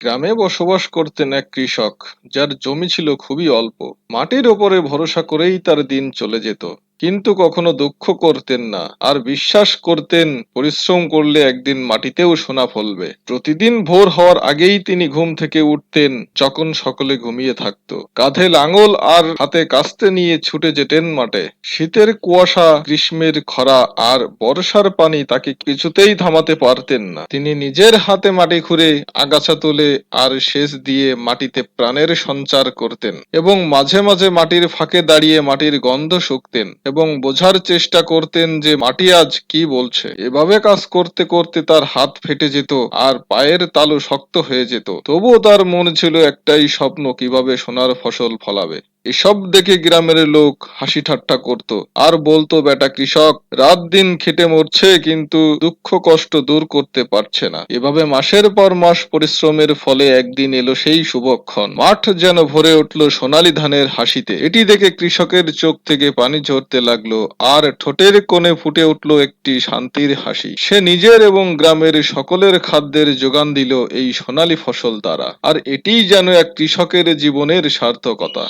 গ্রামে বসবাস করতেন এক কৃষক, যার জমি ছিল খুবই অল্প। মাটির ওপরে ভরসা করেই তার দিন চলে যেত। কিন্তু কখনো দুঃখ করতেন না। আর বিশ্বাস করতেন, পরিশ্রম করলে একদিন মাটিতেও সোনা ফলবে। প্রতিদিন ভোর হওয়ার আগেই তিনি ঘুম থেকে উঠতেন, যখন সকলে ঘুমিয়ে থাকতো। কাঁধে লাঙল আর হাতে কাস্তে নিয়ে ছুটে যেতেন মাঠে। শীতের কুয়াশা, গ্রীষ্মের খরা আর বর্ষার পানি তাকে কিছুতেই থামাতে পারতেন না। তিনি নিজের হাতে মাটি খুঁড়ে, আগাছা তুলে আর সেচ দিয়ে মাটিতে প্রাণের সঞ্চার করতেন এবং মাঝে মাঝে মাটির ফাঁকে দাঁড়িয়ে মাটির গন্ধ শুকতেন। এবং বোঝার চেষ্টা করতেন যে মাটি আজ কি বলছে। এভাবে কাজ করতে করতে তার হাত ফেটে যেত আর পায়ের তালু শক্ত হয়ে যেত। তবুও তার মন ছিল একটাই স্বপ্ন, কীভাবে সোনার ফসল ফলাবে। এসব দেখে গ্রামের লোক হাসি ঠাট্টা করত। আর বলতো, বেটা কৃষক, রাত দিন খেটে মরছে, কিন্তু দুঃখ কষ্ট দূর করতে পারছে না। এভাবে মাসের পর মাস পরিশ্রমের ফলে একদিন এলো সেই শুভক্ষণ। মাঠ যেন ভরে উঠল সোনালী ধানের হাসিতে। এটি দেখে কৃষকের চোখ থেকে পানি ঝরতে লাগল, আর ঠোঁটের কোণে ফুটে উঠল একটি শান্তির হাসি। সে নিজের এবং গ্রামের সকলের খাদ্যের যোগান দিল এই সোনালি ফসল দ্বারা। আর এটিই যেন এক কৃষকের জীবনের সার্থকতা।